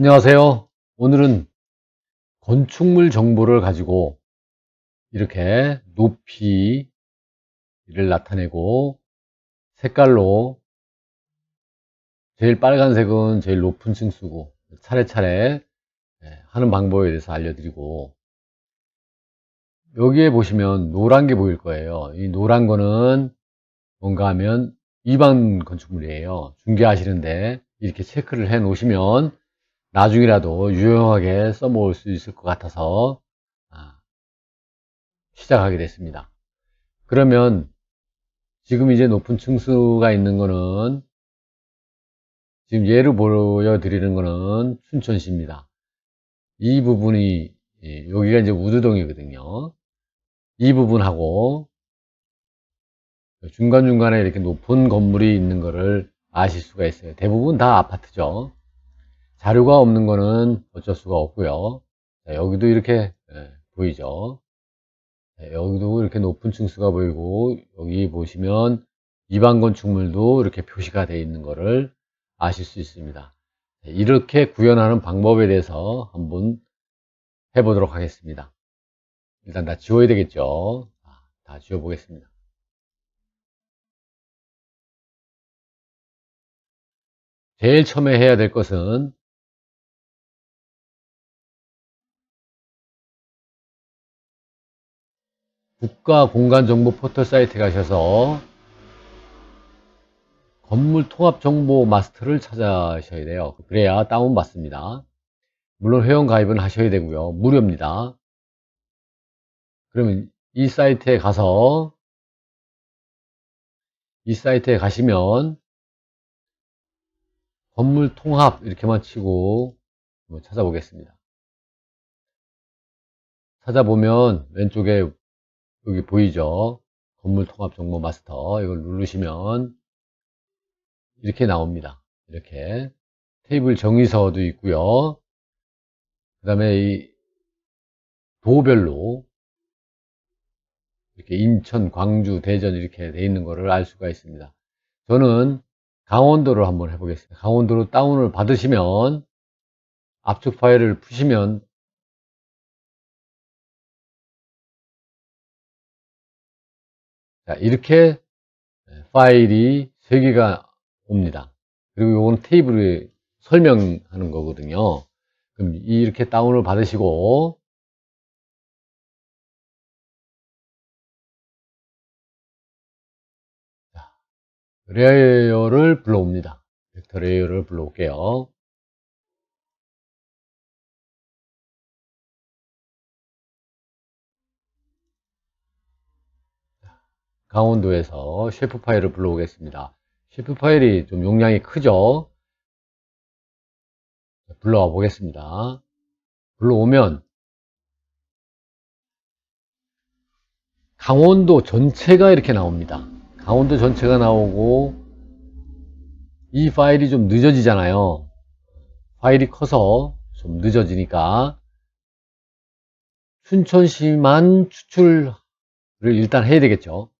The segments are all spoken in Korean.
안녕하세요. 오늘은 건축물 정보를 가지고 이렇게 높이를 나타내고 색깔로 제일 빨간색은 제일 높은 층수고 차례차례 예, 하는 방법에 대해서 알려드리고 여기에 보시면 노란 게 보일 거예요. 이 노란 거는 뭔가 하면 일반 건축물이에요. 중개하시는데 이렇게 체크를 해 놓으시면 나중이라도 유용하게 써먹을 수 있을 것 같아서 아, 시작하게 됐습니다. 그러면 지금 이제 높은 층수가 있는 거는 지금 예를 보여드리는 거는 춘천시입니다. 이 부분이 예, 여기가 이제 우두동이거든요. 이 부분하고 중간중간에 이렇게 높은 건물이 있는 거를 아실 수가 있어요. 대부분 다 아파트죠. 자료가 없는 거는 어쩔 수가 없고요. 자, 여기도 이렇게 예, 보이죠. 예, 여기도 이렇게 높은 층수가 보이고 여기 보시면 일반 건축물도 이렇게 표시가 되어 있는 것을 아실 수 있습니다. 예, 이렇게 구현하는 방법에 대해서 한번 해보도록 하겠습니다. 일단 다 지워야 되겠죠. 다 지워 보겠습니다. 제일 처음에 해야 될 것은 국가공간정보 포털 사이트에 가셔서 건물 통합 정보 마스터를 찾아셔야 돼요. 그래야 다운 받습니다. 물론 회원 가입은 하셔야 되고요. 무료입니다. 그러면 이 사이트에 가서 이 사이트에 가시면 건물 통합 이렇게만 치고 찾아보겠습니다. 찾아보면 왼쪽에 여기 보이죠? 건물 통합 정보 마스터 이걸 누르시면 이렇게 나옵니다. 이렇게 테이블 정의서도 있고요. 그 다음에 이 도별로 이렇게 인천, 광주, 대전 이렇게 돼 있는 거를 알 수가 있습니다. 저는 강원도를 한번 해보겠습니다. 강원도로 다운을 받으시면 압축 파일을 푸시면 자, 이렇게 파일이 3개가 옵니다. 그리고 이건 테이블에 설명하는 거거든요. 그럼 이렇게 다운을 받으시고 레이어를 불러옵니다. 벡터 레이어를 불러올게요. 강원도에서 셰프 파일을 불러오겠습니다. 셰프 파일이 좀 용량이 크죠? 불러와 보겠습니다. 불러오면 강원도 전체가 이렇게 나옵니다. 강원도 전체가 나오고 이 파일이 좀 늦어지잖아요. 파일이 커서 좀 늦어지니까 춘천시만 추출을 일단 해야 되겠죠.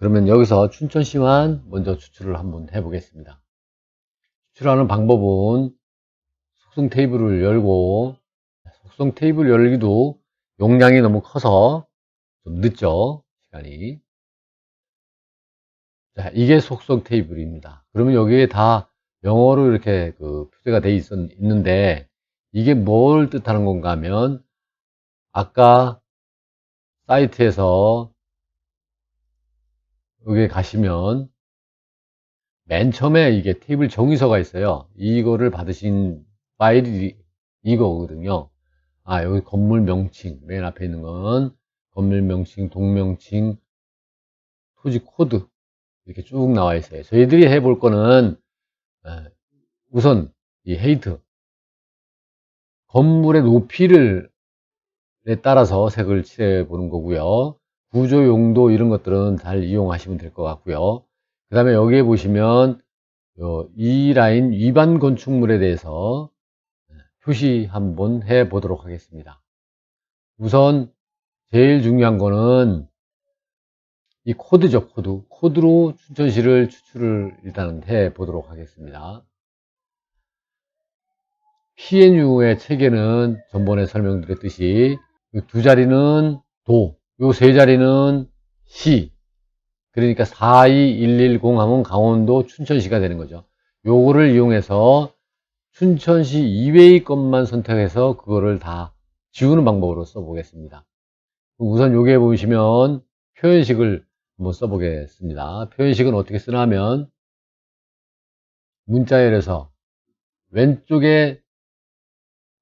그러면 여기서 춘천시만 먼저 추출을 한번 해보겠습니다. 추출하는 방법은 속성 테이블을 열고 속성 테이블 열기도 용량이 너무 커서 좀 늦죠 시간이 자 이게 속성 테이블입니다 그러면 여기에 다 영어로 이렇게 그 표시가 되어 있, 있는데 이게 뭘 뜻하는 건가 하면 아까 사이트에서 여기 가시면 맨 처음에 이게 테이블 정의서가 있어요. 이거를 받으신 파일이 이거거든요. 아, 여기 건물 명칭, 맨 앞에 있는 건 건물 명칭, 동명칭, 토지 코드 이렇게 쭉 나와 있어요. 저희들이 해볼 거는 우선 이 헤이트 건물의 높이를 따라서 색을 칠해 보는 거고요. 구조 용도 이런 것들은 잘 이용하시면 될 것 같고요. 그 다음에 여기에 보시면 이 라인 위반 건축물에 대해서 표시 한번 해 보도록 하겠습니다. 우선 제일 중요한 거는 이 코드죠, 코드. 코드로 춘천시를 추출을 일단 해 보도록 하겠습니다. PNU의 체계는 전번에 설명드렸듯이 이두 자리는 도, 요 세 자리는 시. 그러니까 42110 하면 강원도 춘천시가 되는 거죠. 요거를 이용해서 춘천시 이외의 것만 선택해서 그거를 다 지우는 방법으로 써보겠습니다. 우선 여기에 보시면 표현식을 한번 써보겠습니다. 표현식은 어떻게 쓰나 하면 문자열에서 왼쪽에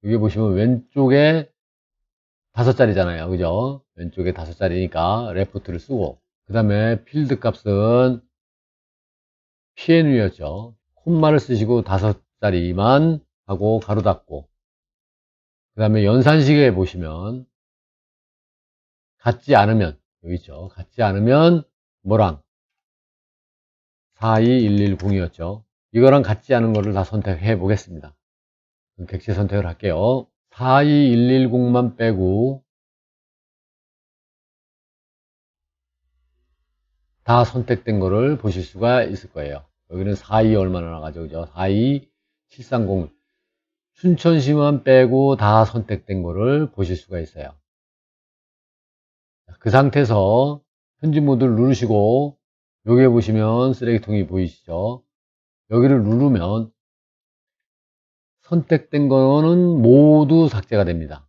여기 보시면 왼쪽에 다섯 자리잖아요. 그죠? 왼쪽에 다섯 자리니까 레프트를 쓰고 그 다음에 필드 값은 PNU였죠. 콤마를 쓰시고 다섯 자리만 하고 가로 닫고 그 다음에 연산식에 보시면 같지 않으면 여기 있죠. 같지 않으면 뭐랑 42110이었죠. 이거랑 같지 않은 거를 다 선택해 보겠습니다. 객체 선택을 할게요. 42110만 빼고 다 선택된 거를 보실 수가 있을 거예요. 여기는 42 얼마나 나가죠. 그죠? 42730 춘천시만 빼고 다 선택된 거를 보실 수가 있어요. 그 상태에서 편집 모드를 누르시고 여기에 보시면 쓰레기통이 보이시죠? 여기를 누르면 선택된 거는 모두 삭제가 됩니다.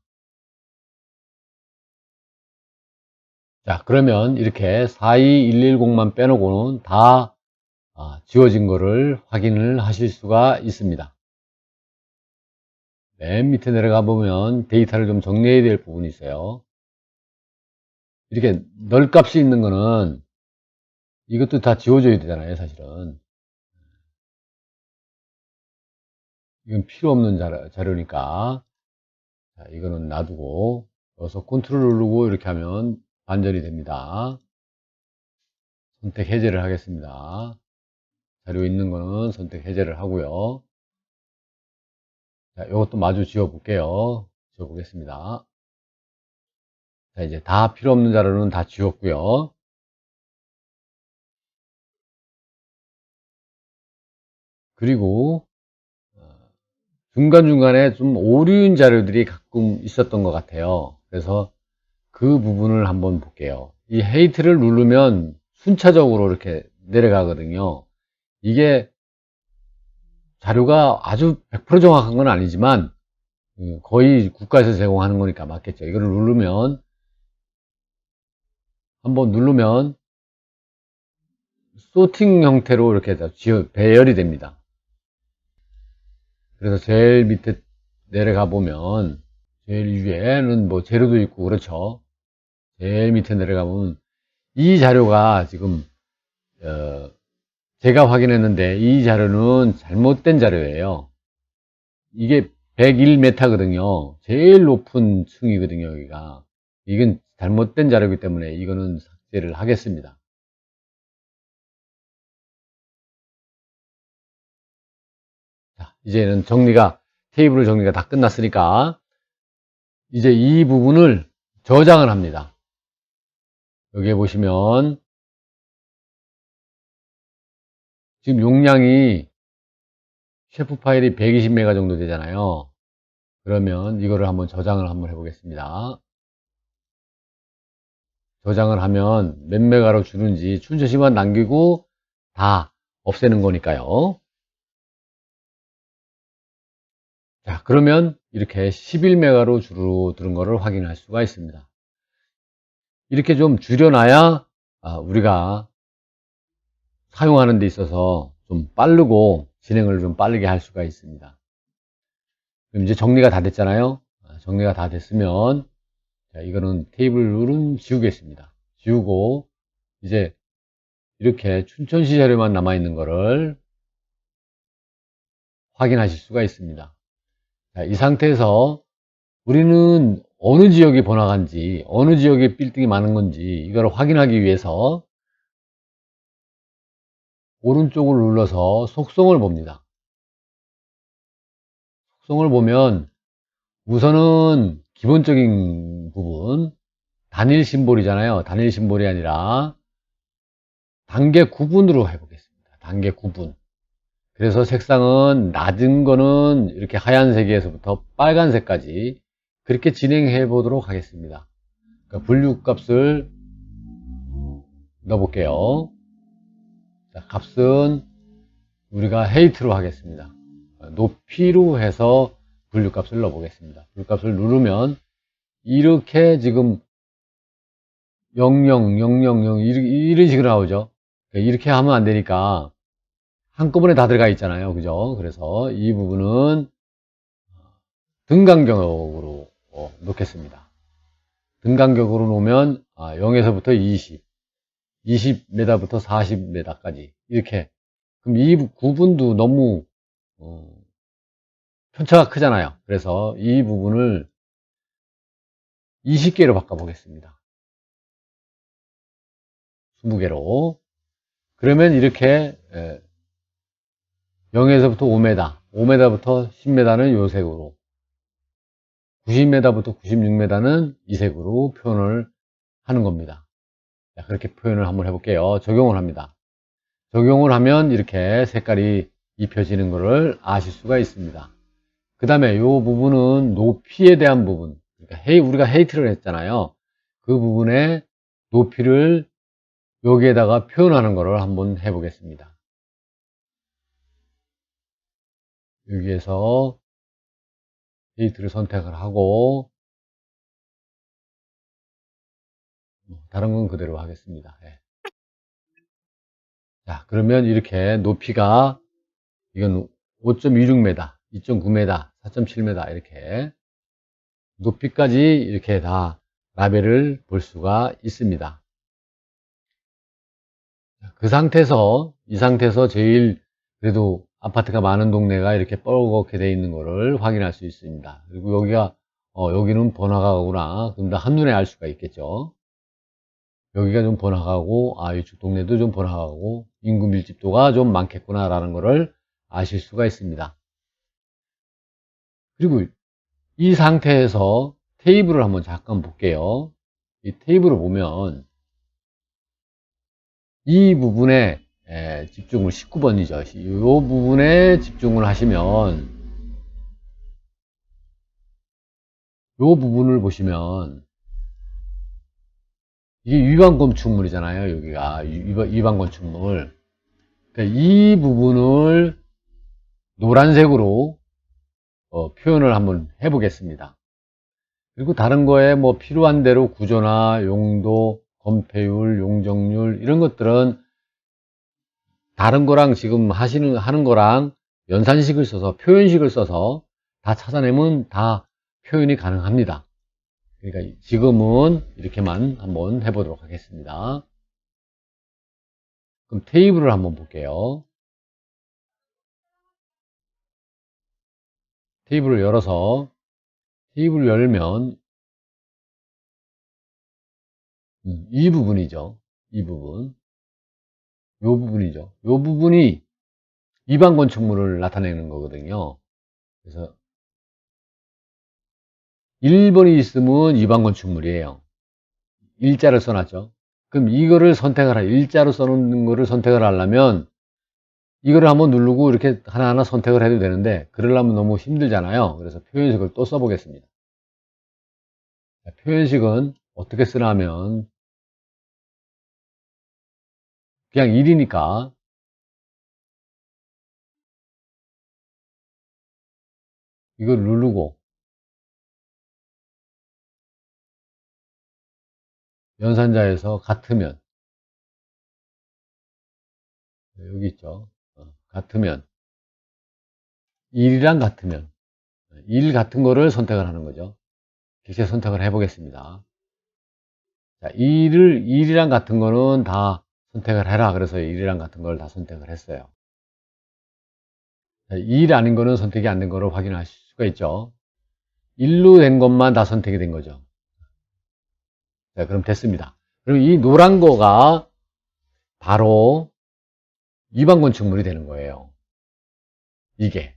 자, 그러면 이렇게 42110만 빼놓고는 다 아, 지워진 거를 확인을 하실 수가 있습니다. 맨 밑에 내려가 보면 데이터를 좀 정리해야 될 부분이 있어요. 이렇게 널 값이 있는 거는 이것도 다 지워줘야 되잖아요, 사실은. 이건 필요 없는 자료, 니까 자, 이거는 놔두고 여기서 컨트롤 누르고 이렇게 하면 반전이 됩니다. 선택 해제를 하겠습니다. 자료 있는 거는 선택 해제를 하고요. 자, 이것도 마주 지워 볼게요. 지워 보겠습니다. 자, 이제 다 필요 없는 자료는 다 지웠고요. 그리고 어, 중간중간에 좀 오류인 자료들이 가끔 있었던 것 같아요. 그래서 그 부분을 한번 볼게요. 이 헤이트를 누르면 순차적으로 이렇게 내려가거든요. 이게 자료가 아주 100% 정확한 건 아니지만 음, 거의 국가에서 제공하는 거니까 맞겠죠. 이거를 누르면 한번 누르면 소팅 형태로 이렇게 배열이 됩니다. 그래서 제일 밑에 내려가 보면 제일 위에는 뭐 재료도 있고 그렇죠. 제일 밑에 내려가 보면 이 자료가 지금 어 제가 확인했는데 이 자료는 잘못된 자료예요. 이게 101m거든요. 제일 높은 층이거든요, 여기가. 이건 잘못된 자료이기 때문에 이거는 삭제를 하겠습니다. 자, 이제는 정리가, 테이블 정리가 다 끝났으니까 이제 이 부분을 저장을 합니다. 여기에 보시면 지금 용량이 셰프 파일이 120메가 정도 되잖아요. 그러면 이거를 한번 저장을 한번 해보겠습니다. 저장을 하면 몇 메가로 주는지 춘천시만 남기고 다 없애는 거니까요. 자, 그러면 이렇게 11메가로 줄어드는 것을 확인할 수가 있습니다. 이렇게 좀 줄여놔야 아, 우리가 사용하는 데 있어서 좀 빠르고 진행을 좀 빠르게 할 수가 있습니다. 그럼 이제 정리가 다 됐잖아요. 아, 정리가 다 됐으면 자, 이거는 테이블은 지우겠습니다. 지우고 이제 이렇게 춘천시 자료만 남아있는 거를 확인하실 수가 있습니다. 자, 이 상태에서 우리는 어느 지역이 번화가인지 어느 지역에 빌딩이 많은 건지 이걸 확인하기 위해서 오른쪽을 눌러서 속성을 봅니다. 속성을 보면 우선은 기본적인 부분 단일 심볼이잖아요. 단일 심볼이 아니라 단계 구분으로 해보겠습니다. 단계 구분. 그래서 색상은 낮은 거는 이렇게 하얀색에서부터 빨간색까지 그렇게 진행해 보도록 하겠습니다. 그러니까 분류 값을 넣어볼게요. 자, 값은 우리가 헤이트로 하겠습니다. 높이로 해서 분류 값을 넣어보겠습니다. 분류 값을 누르면 이렇게 지금 00, 000 이런, 식으로 나오죠. 그러니까 이렇게 하면 안 되니까 한꺼번에 다 들어가 있잖아요. 그죠? 그래서 이 부분은 등간격으로 어, 놓겠습니다. 등간격으로 놓으면 0에서부터 20, 20m부터 40m까지 이렇게 그럼 이 구분도 너무 어, 편차가 크잖아요. 그래서 이 부분을 20개로 바꿔보겠습니다. 20개로. 그러면 이렇게 0에서부터 5m, 5m부터 10m는 요 색으로, 90m부터 96m는 이 색으로 표현을 하는 겁니다. 자, 그렇게 표현을 한번 해볼게요. 적용을 합니다. 적용을 하면 이렇게 색깔이 입혀지는 것을 아실 수가 있습니다. 그 다음에 이 부분은 높이에 대한 부분. 그러니까 헤이, 우리가 헤이트를 했잖아요. 그 부분에 높이를 여기에다가 표현하는 것을 한번 해보겠습니다. 여기에서 헤이트를 선택을 하고 다른 건 그대로 하겠습니다. 예. 자, 그러면 이렇게 높이가 이건 5.26m, 2.9m, 4.7m 이렇게 높이까지 이렇게 다 라벨을 볼 수가 있습니다. 그 상태에서 이 상태에서 제일 그래도 아파트가 많은 동네가 이렇게 뻘겋게 되어 있는 것을 확인할 수 있습니다. 그리고 여기가 어, 여기는 번화가구나. 그럼 다 한눈에 알 수가 있겠죠. 여기가 좀 번화가고 아 이쪽 동네도 좀 번화가고 인구 밀집도가 좀 많겠구나라는 것을 아실 수가 있습니다. 그리고 이 상태에서 테이블을 한번 잠깐 볼게요. 이 테이블을 보면 이 부분에 집중을 19번이죠. 이 부분에 집중을 하시면 이 부분을 보시면 이게 위반 건축물이잖아요. 여기가 위반 건축물. 그러니까 이 부분을 노란색으로 어, 표현을 한번 해보겠습니다. 그리고 다른 거에 뭐 필요한 대로 구조나 용도, 건폐율, 용적률 이런 것들은 다른 거랑 지금 하시는 하는 거랑 연산식을 써서 표현식을 써서 다 찾아내면 다 표현이 가능합니다. 그러니까 지금은 이렇게만 한번 해보도록 하겠습니다. 그럼 테이블을 한번 볼게요. 테이블을 열어서 테이블을 열면 음, 이 부분이죠. 이 부분. 요 부분이죠. 요 부분이 이반 건축물을 나타내는 거거든요. 그래서 1번이 있으면 이반 건축물이에요. 일자를 써놨죠. 그럼 이거를 선택을 하, 일자로 써놓는 거를 선택을 하려면 이거를 한번 누르고 이렇게 하나하나 선택을 해도 되는데 그러려면 너무 힘들잖아요. 그래서 표현식을 또 써보겠습니다. 표현식은 어떻게 쓰나 하면 그냥 1이니까 이걸 누르고 연산자에서 같으면 여기 있죠. 어, 같으면 1이랑 같으면 1 같은 거를 선택을 하는 거죠. 객체 선택을 해 보겠습니다. 자, 1을 1이랑 같은 거는 다 선택을 해라. 그래서 1이랑 같은 걸 다 선택을 했어요. 2일 아닌 거는 선택이 안 된 거를 확인하실 수가 있죠. 1로 된 것만 다 선택이 된 거죠. 자, 그럼 됐습니다. 그럼 이 노란 거가 바로 이반 건축물이 되는 거예요. 이게.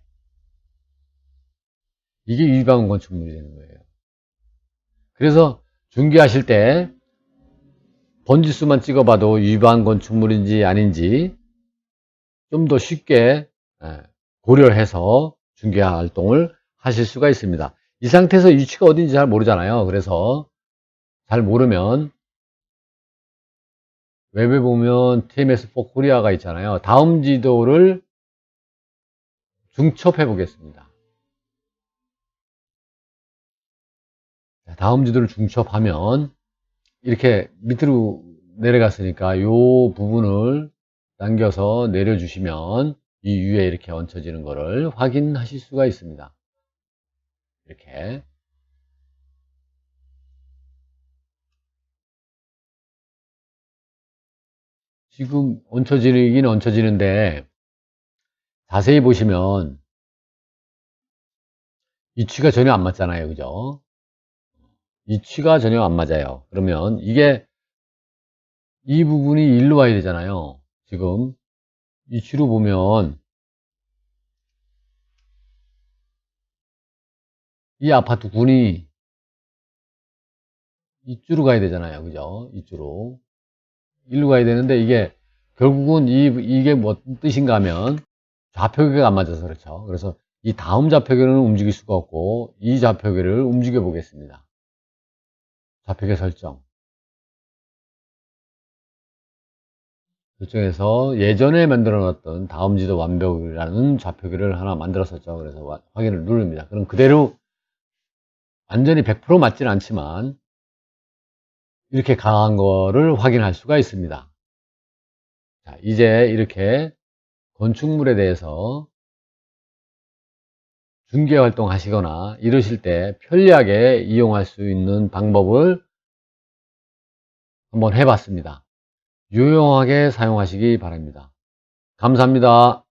이게 위반 건축물이 되는 거예요. 그래서 중개하실 때 번지수만 찍어봐도 위반 건축물인지 아닌지 좀 더 쉽게 예, 고려해서 중개 활동을 하실 수가 있습니다. 이 상태에서 위치가 어딘지 잘 모르잖아요. 그래서 잘 모르면 웹에 보면 TMS4 코리아가 있잖아요. 다음 지도를 중첩해 보겠습니다. 자, 다음 지도를 중첩하면 이렇게 밑으로 내려갔으니까 이 부분을 당겨서 내려주시면 이 위에 이렇게 얹혀지는 것을 확인하실 수가 있습니다. 이렇게 지금 얹혀지긴 얹혀지는데 자세히 보시면 위치가 전혀 안 맞잖아요. 그죠? 위치가 전혀 안 맞아요. 그러면 이게 이 부분이 일로 와야 되잖아요. 지금 위치로 보면 이 아파트 군이 이쪽으로 가야 되잖아요. 그죠? 이쪽으로. 일로 가야 되는데 이게 결국은 이, 이게 뭐 뜻인가 하면 좌표계가 안 맞아서 그렇죠. 그래서 이 다음 좌표계는 움직일 수가 없고 이 좌표계를 움직여 보겠습니다. 좌표계 설정. 설정해서 예전에 만들어 놨던 다음 지도 완벽이라는 좌표계를 하나 만들었었죠. 그래서 와- 확인을 누릅니다. 그럼 그대로 완전히 100% 맞지는 않지만 이렇게 강한 거를 확인할 수가 있습니다. 자, 이제 이렇게 건축물에 대해서 중개 활동 하시거나 이러실 때 편리하게 이용할 수 있는 방법을 한번 해봤습니다. 유용하게 사용하시기 바랍니다. 감사합니다.